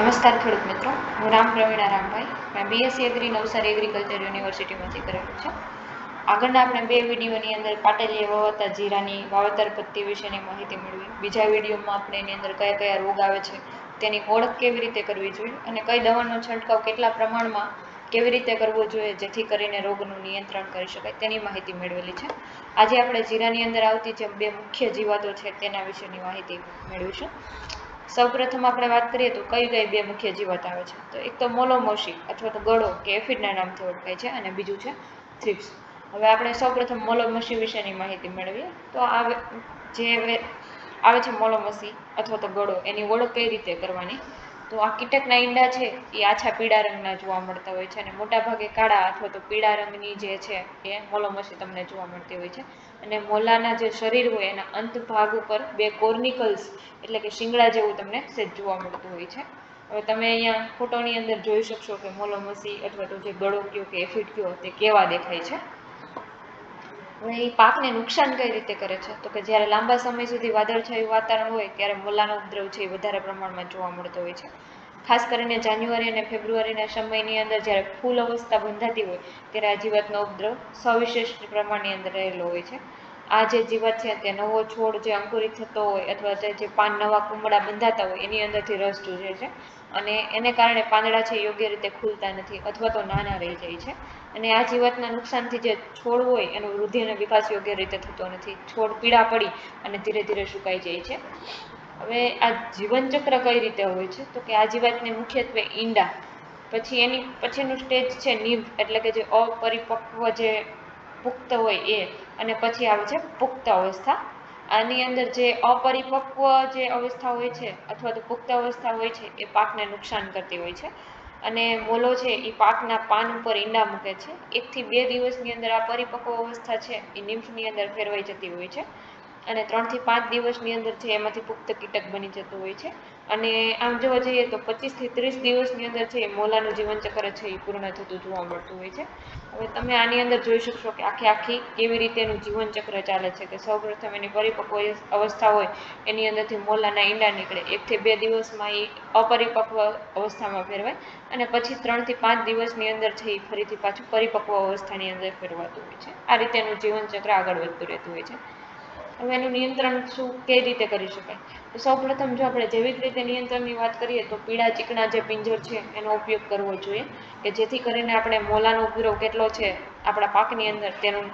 નમસ્કાર ખેડૂત મિત્રો. હું રામ પ્રવીણા રામભાઈ. મેં બીએસસી એગ્રી નવસારી એગ્રીકલ્ચર યુનિવર્સિટીમાંથી કરેલું છે. આગળના આપણે બે વિડીયોની અંદર પાટેલીએ વાવતા જીરાની વાવેતર પદ્ધતિ વિશેની માહિતી મેળવી. બીજા વિડીયોમાં આપણે એની અંદર કયા કયા રોગ આવે છે, તેની ઓળખ કેવી રીતે કરવી જોઈએ અને કઈ દવાનો છંટકાવ કેટલા પ્રમાણમાં કેવી રીતે કરવો જોઈએ જેથી કરીને રોગનું નિયંત્રણ કરી શકાય તેની માહિતી મેળવેલી છે. આજે આપણે જીરાની અંદર આવતી જે બે મુખ્ય જીવાતો છે તેના વિશેની માહિતી મેળવીશું. સૌપ્રથમ આપણે વાત કરીએ તો કઈ કઈ બે મુખ્ય જીવાત આવે છે? તો એક તો મોલોમોશી અથવા તો ગળો, કે એફિડના નામથી ઓળખાય છે, અને બીજું છે થ્રિપ્સ. હવે આપણે સૌપ્રથમ મોલોમસી વિશેની માહિતી મેળવીએ. તો આ જે આવે છે મોલોમસી અથવા તો ગળો, એની ઓળખ કઈ રીતે કરવાની? તો આ કીટકના ઈંડા છે, એ આછા પીળા રંગના જોવા મળતા હોય છે અને મોટાભાગે કાળા અથવા તો પીળા રંગની જે છે, એ મોલોમસી તમને જોવા મળતી હોય છે. અને મોલાના જે શરીર હોય એના અંત ભાગ ઉપર બે કોર્નિકલ્સ એટલે કે શિંગડા જેવું તમને સેજ જોવા મળતું હોય છે. હવે તમે અહીંયા ફોટોની અંદર જોઈ શકશો કે મોલોમસી અથવા તો જે ગળો કયો કે એફિડ કયો તે કેવા દેખાય છે. એ પાકને નુકસાન કઈ રીતે કરે છે? તો કે જ્યારે લાંબા સમય સુધી વાદળછાયું વાતાવરણ હોય, ત્યારે મોલાનો ઉપદ્રવ છે એ વધારે પ્રમાણમાં જોવા મળતો હોય છે. ખાસ કરીને જાન્યુઆરી અને ફેબ્રુઆરીના સમયની અંદર જ્યારે ફૂલ અવસ્થા બંધાતી હોય, ત્યારે આ જીવાતનો ઉપદ્રવ સવિશેષ પ્રમાણની અંદર રહેલો હોય છે. આ જે જીવાત છે તે નવો છોડ જે અંકુરિત થતો હોય અથવા તે જે પાન નવા કુંબળા બંધાતા હોય, એની અંદરથી રસ ચૂસે છે. અને એને કારણે પાંદડા છે યોગ્ય રીતે ખુલતા નથી અથવા તો નાના રહી જાય છે. અને આ જીવાતના નુકસાનથી જે છોડ હોય એનો વૃદ્ધિ અને વિકાસ યોગ્ય રીતે થતો નથી. છોડ પીળા પડી અને ધીરે ધીરે સુકાઈ જાય છે. હવે આ જીવનચક્ર કઈ રીતે હોય છે? તો કે આ જીવાતને મુખ્યત્વે ઈંડા. પછી એની, પછીનું સ્ટેજ છે નીવ એટલે કે જે અપરિપક્વ જે પુખ્ત હોય એ અને પછી આવે છે પુખ્ત અવસ્થા. આની અંદર જે અપરિપક્વ જે અવસ્થા હોય છે અથવા તો પુખ્ત અવસ્થા હોય છે એ પાકને નુકસાન કરતી હોય છે. અને મોલો છે એ પાકના પાન ઉપર ઈંડા મૂકે છે. એકથી બે દિવસની અંદર આ પરિપક્વ અવસ્થા છે એ નિમ્ફની અંદર ફેરવાઈ જતી હોય છે. અને ત્રણથી પાંચ દિવસની અંદર છે એમાંથી પુખ્ત કીટક બની જતું હોય છે. અને આમ જોવા જઈએ તો પચીસથી ત્રીસ દિવસની અંદર છે એ મોલાનું જીવનચક્ર છે એ પૂર્ણ થતું જોવા મળતું હોય છે. હવે તમે આની અંદર જોઈ શકશો કે આખી આખી કેવી રીતે એનું જીવનચક્ર ચાલે છે કે સૌપ્રથમ એની પરિપક્વ અવસ્થા હોય, એની અંદરથી મોલાના ઈંડા નીકળે. એકથી બે દિવસમાં એ અપરિપક્વ અવસ્થામાં ફેરવાય અને પછી ત્રણથી પાંચ દિવસની અંદર છે એ ફરીથી પાછું પરિપક્વ અવસ્થાની અંદર ફેરવાતું હોય છે. આ રીતે એનું જીવનચક્ર આગળ વધતું રહેતું હોય છે. હવે એનું નિયંત્રણ શું કઈ રીતે કરી શકાય? તો સૌપ્રથમ જો આપણે જૈવિક રીતે નિયંત્રણની વાત કરીએ તો પીળા ચીકણા જે પિંજર છે એનો ઉપયોગ કરવો જોઈએ કે જેથી કરીને આપણે મોલાનો ઉપદ્રવ કેટલો છે આપણા પાકની અંદર તેનું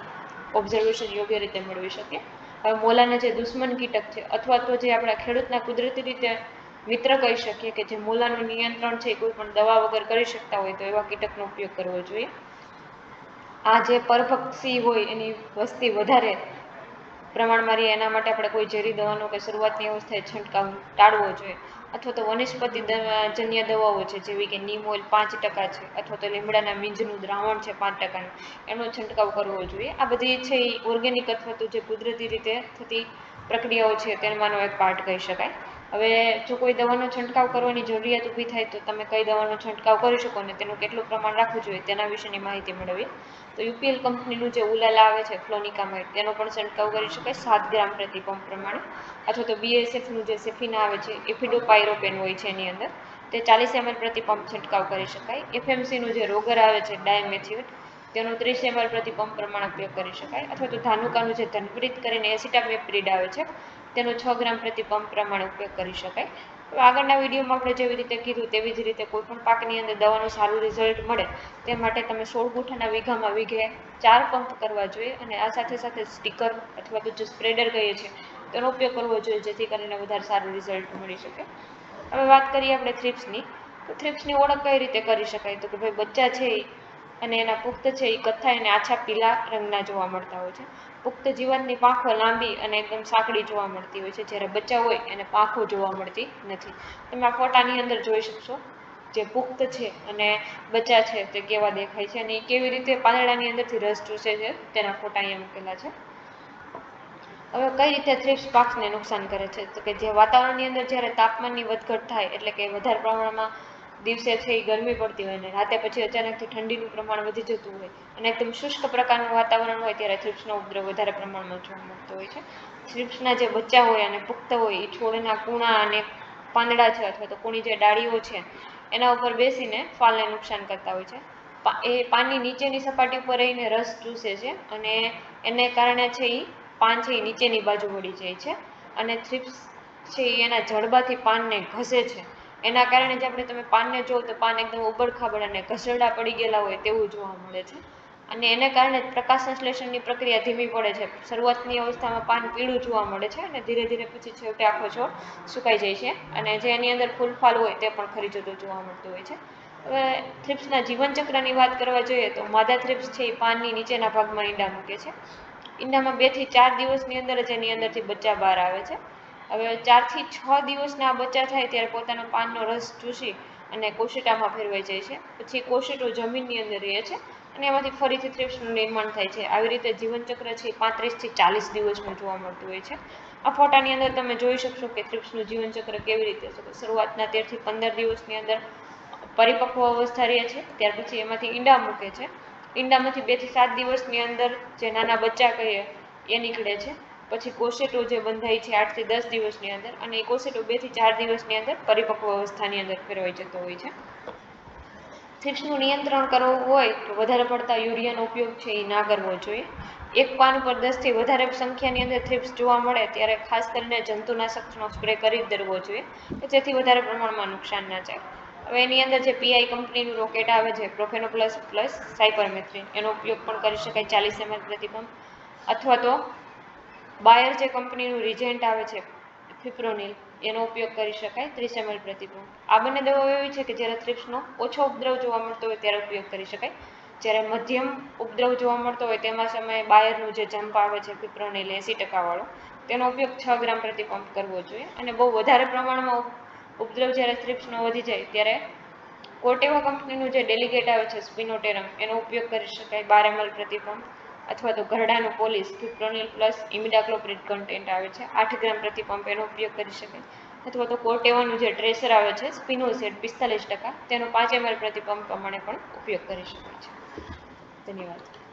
ઓબ્ઝર્વેશન યોગ્ય રીતે મેળવી શકીએ. હવે મોલાના જે દુશ્મન કીટક છે અથવા તો જે આપણા ખેડૂતના કુદરતી રીતે મિત્ર કહી શકીએ કે જે મોલાનું નિયંત્રણ છે કોઈ પણ દવા વગર કરી શકતા હોય તો એવા કીટકનો ઉપયોગ કરવો જોઈએ. આ જે પરપક્ષી હોય એની વસ્તી વધારે પ્રમાણમાં રહે એના માટે આપણે કોઈ ઝેરી દવાનો કે શરૂઆતની અવસ્થાએ છંટકાવ ટાળવો જોઈએ. અથવા તો વનસ્પતિ જન્ય દવાઓ છે, જેવી કે નીમ ઓઇલ પાંચ ટકા છે, અથવા તો લીમડાના મીંજનું દ્રાવણ છે પાંચ ટકાનું. એનો છંટકાવ કરવો જોઈએ. આ બધી છે એ ઓર્ગેનિક અથવા તો જે કુદરતી રીતે થતી પ્રક્રિયાઓ છે, તેમાંનો એક પાર્ટ કહી શકાય. હવે જો કોઈ દવાનો છંટકાવ કરવાની જરૂરિયાત ઊભી થાય તો તમે કઈ દવાનો છંટકાવ કરી શકો અને તેનું કેટલું પ્રમાણ રાખવું જોઈએ તેના વિશેની માહિતી મેળવીએ તો યુપીએલ કંપનીનું જે ઉલાલા આવે છે ફ્લોનિકામાઇડ તેનો પણ છંટકાવ કરી શકાય સાત ગ્રામ પ્રતિ પંપ પ્રમાણે. અથવા તો બીએસએફનું જે સેફિના આવે છે, એફિડોપાયરોપેન હોય છે એની અંદર, તે ચાલીસ એમએલ પ્રતિ પંપ છંટકાવ કરી શકાય. એફએમસીનું જે રોગર આવે છે, ડાયમેથ્યુટ તેનો ત્રીસ એમએલ પ્રતિ પંપ પ્રમાણે ઉપયોગ કરી શકાય. અથવા તો ધાનુકાનું જે ધનપ્રીત કરીને એસિટામેપ્રિડ આવે છે, તેનો છ ગ્રામ પ્રતિ પંપ પ્રમાણે ઉપયોગ કરી શકાય. આગળના વિડીયોમાં આપણે જેવી રીતે કીધું તેવી જ રીતે કોઈપણ પાકની અંદર દવાનું સારું રિઝલ્ટ મળે, તે માટે તમે સોળ ગુઠાના વીઘામાં વીઘે ચાર પંપ કરવા જોઈએ અને આ સાથે સાથે સ્ટીકર અથવા તો જે સ્પ્રેડર કહીએ છીએ, તેનો ઉપયોગ કરવો જોઈએ જેથી કરીને વધારે સારું રિઝલ્ટ મળી શકે. હવે વાત કરીએ આપણે થ્રિપ્સની તો થ્રિપ્સની ઓળખ કઈ રીતે કરી શકાય? તો કે ભાઈ બચ્ચા છે અને એના પુખ્ત છે એ કથ્થા અને આછા પીલા રંગના જોવા મળતા હોય છે. પુખ્ત જીવનની પાંખો લાંબી અને એકદમ સાંકડી જોવા મળતી હોય છે. જ્યારે બચ્ચા હોય એને પાંખો જોવા મળતી નથી. તમે આ ફોટાની અંદર જોઈ શકશો જે પુખ્ત છે અને બચ્ચા છે તે કેવા દેખાય છે અને એ કેવી રીતે પાંદડાની અંદરથી રસ ચૂસે છે તેના ફોટા અહીંયા મૂકેલા છે. હવે કઈ રીતે થ્રિપ્સ પાકને નુકસાન કરે છે? તો કે જે વાતાવરણની અંદર જ્યારે તાપમાનની વધઘટ થાય એટલે કે વધારે પ્રમાણમાં દિવસે છે એ ગરમી પડતી હોય ને, રાતે પછી અચાનકથી ઠંડીનું પ્રમાણ વધી જતું હોય અને એકદમ શુષ્ક પ્રકારનું વાતાવરણ હોય ત્યારે થ્રિપ્સનો ઉપદ્રવ વધારે પ્રમાણમાં જોવા મળતો હોય છે. થ્રિપ્સના જે બચ્ચા હોય અને પુખ્ત હોય, એ છોડના કૂણા અને પાંદડા છે અથવા તો કુણી જે ડાળીઓ છે, એના ઉપર બેસીને ફાલને નુકસાન કરતા હોય છે. એ પાનની નીચેની સપાટી ઉપર રહીને રસ ચૂસે છે અને એને કારણે છે એ પાન છે એ નીચેની બાજુ વળી જાય છે. અને થ્રિપ્સ છે એ એના જડબાથી પાનને ઘસે છે. એના કારણે જે આપણે તમે પાનને જોવો તો પાન એકદમ ઉબડખાબડ અને ઘસરડા પડી ગયેલા હોય તેવું જોવા મળે છે. અને એને કારણે પ્રકાશ સંશ્લેષણની પ્રક્રિયા ધીમી પડે છે. શરૂઆતની અવસ્થામાં પાન પીળું જોવા મળે છે અને ધીરે ધીરે પછી છેવટે આખો છોડ સુકાઈ જાય છે. અને જે એની અંદર ફૂલફાલ હોય તે પણ ખરી જતું જોવા મળતું હોય છે. હવે થ્રિપ્સના જીવનચક્રની વાત કરવા જોઈએ તો માદા થ્રિપ્સ છે એ પાનની નીચેના ભાગમાં ઈંડા મૂકે છે. ઈંડામાં બેથી ચાર દિવસની અંદર જ એની અંદરથી બચ્ચા બહાર આવે છે. હવે ચારથી છ દિવસના બચ્ચા થાય ત્યારે પોતાનો પાનનો રસ ચૂસી અને કોશિટામાં ફેરવાઈ જાય છે. પછી કોશિટો જમીનની અંદર રહે છે અને એમાંથી ફરીથી થ્રિપ્સનું નિર્માણ થાય છે. આવી રીતે જીવનચક્ર છે પાંત્રીસથી ચાલીસ દિવસનું જોવા મળતું હોય છે. આ ફોટાની અંદર તમે જોઈ શકશો કે થ્રિપ્સનું જીવનચક્ર કેવી રીતે છે. શરૂઆતના તેરથી પંદર દિવસની અંદર પરિપક્વ અવસ્થા રહે છે. ત્યાર પછી એમાંથી ઈંડા મૂકે છે. ઈંડામાંથી બેથી સાત દિવસની અંદર જે નાના બચ્ચા કહીએ એ નીકળે છે. પછી કોશેટો જે બંધાય છે આઠથી દસ દિવસની અંદર અને એ કોશેટો બેથી ચાર દિવસની અંદર પરિપક્વ અવસ્થાની અંદર ફેરવાઈ જતો હોય છે. થ્રિપ્સનું નિયંત્રણ કરવું હોય તો વધારે પડતા યુરિયાનો ઉપયોગ છે એ ના કરવો જોઈએ. એક પાન ઉપર દસથી વધારે સંખ્યાની અંદર થ્રિપ્સ જોવા મળે ત્યારે ખાસ કરીને જંતુનાશકનો સ્પ્રે કરી જ દેવો જોઈએ કે જેથી વધારે પ્રમાણમાં નુકસાન ના જાય. હવે એની અંદર જે પીઆઈ કંપનીનું રોકેટ આવે છે પ્રોફેનો પ્લસ પ્લસ સાયપરમેથ્રિન એનો ઉપયોગ પણ કરી શકાય ચાલીસ એમએલ પ્રતિપંપ અથવા તો બાયર જે કંપનીનું રિજેન્ટ આવે છે ફિપ્રોનિલ એનો ઉપયોગ કરી શકાય ત્રીસ એમએલ પ્રતિપંપ આ બંને દવાઓ એવી છે કે જ્યારે થ્રિપ્સનો ઓછો ઉપદ્રવ જોવા મળતો હોય ત્યારે ઉપયોગ કરી શકાય. જ્યારે મધ્યમ ઉપદ્રવ જોવા મળતો હોય તેમાં સમયે બાયરનું જે જંપ આવે છે ફિપ્રોનિલ એંસી ટકાવાળો, તેનો ઉપયોગ છ ગ્રામ પ્રતિપંપ કરવો જોઈએ. અને બહુ વધારે પ્રમાણમાં ઉપદ્રવ જ્યારે થ્રિપ્સનો વધી જાય ત્યારે કોટેવા કંપનીનું જે ડેલિગેટ આવે છે સ્પિનોટેરમ એનો ઉપયોગ કરી શકાય બાર એમએલ પ્રતિપંપ અથવા તો ઘરડાનું પોલીસ ક્યુપ્રોનિલ પ્લસ ઇમિડાક્લોપ્રિડ કન્ટેન્ટ આવે છે. આઠ ગ્રામ પ્રતિપંપ એનો ઉપયોગ કરી શકાય અથવા તો કોટેવાનું જે ટ્રેસર આવે છે સ્પિનોઝેડ પિસ્તાલીસ ટકા, તેનો પાંચ એમએલ પ્રતિપંપ પ્રમાણે પણ ઉપયોગ કરી શકાય છે. ધન્યવાદ.